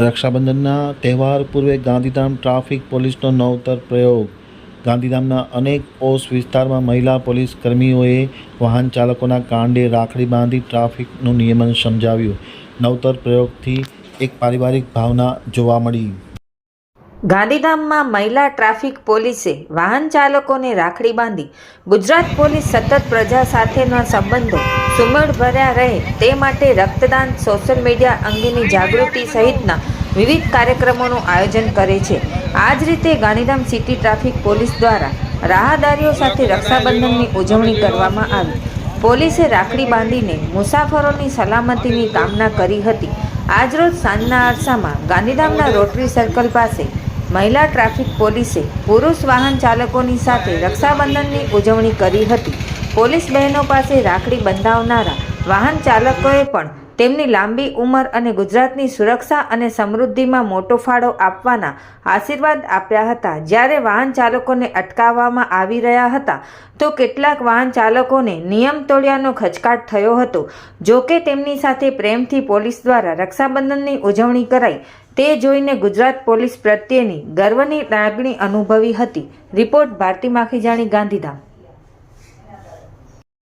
રક્ષાબંધનના તહેવાર પૂર્વે ગાંધીધામ ટ્રાફિક પોલીસનો નવતર પ્રયોગ. ગાંધીધામના અનેક પોસ્ટ વિસ્તારમાં મહિલા પોલીસ કર્મીઓએ વાહન ચાલકોના કાંડે રાખડી બાંધી ટ્રાફિકનું નિયમન સમજાવ્યું. નવતર પ્રયોગથી એક પારિવારિક ભાવના જોવા મળી. ગાંધીધામમાં મહિલા ટ્રાફિક પોલીસે વાહન ચાલકોને રાખડી બાંધી ગુજરાત પોલીસ સતત પ્રજા સાથેના સંબંધો સુમેળભર્યા રહે તે માટે રક્તદાન સોશિયલ મીડિયા અંગેની જાગૃતિ સહિતના વિવિધ કાર્યક્રમોનું આયોજન કરે છે. આ જ રીતે ગાંધીધામ સિટી ટ્રાફિક પોલીસ દ્વારા રાહદારીઓ સાથે રક્ષાબંધનની ઉજવણી કરવામાં આવી. પોલીસે રાખડી બાંધીને મુસાફરોની સલામતીની કામના કરી હતી. આજરોજ સાંજના અરસામાં ગાંધીધામના રોટરી સર્કલ પાસે મહિલા ટ્રાફિક પોલીસે પુરુષ વાહન ચાલકોની સાથે રક્ષાબંધનની ઉજવણી કરી હતી. પોલીસ બહેનો પાસે રાખડી બંધાવનારા વાહન ચાલકોએ પણ તેમની લાંબી ઉંમર અને ગુજરાતની સુરક્ષા અને સમૃદ્ધિમાં મોટો ફાળો આપવાના આશીર્વાદ આપ્યા હતા. જ્યારે વાહન ચાલકોને અટકાવવામાં આવી રહ્યા હતા, તો કેટલાક વાહન ચાલકોને નિયમ તોડ્યાનો ખચકાટ થયો હતો. જો કે તેમની સાથે પ્રેમથી પોલીસ દ્વારા રક્ષાબંધનની ઉજવણી કરાઈ. તે જોઈને ગુજરાત પોલીસ પ્રત્યેની ગર્વની લાગણી અનુભવી હતી. રિપોર્ટ ભારતી માખીજાણી ગાંધીધામ.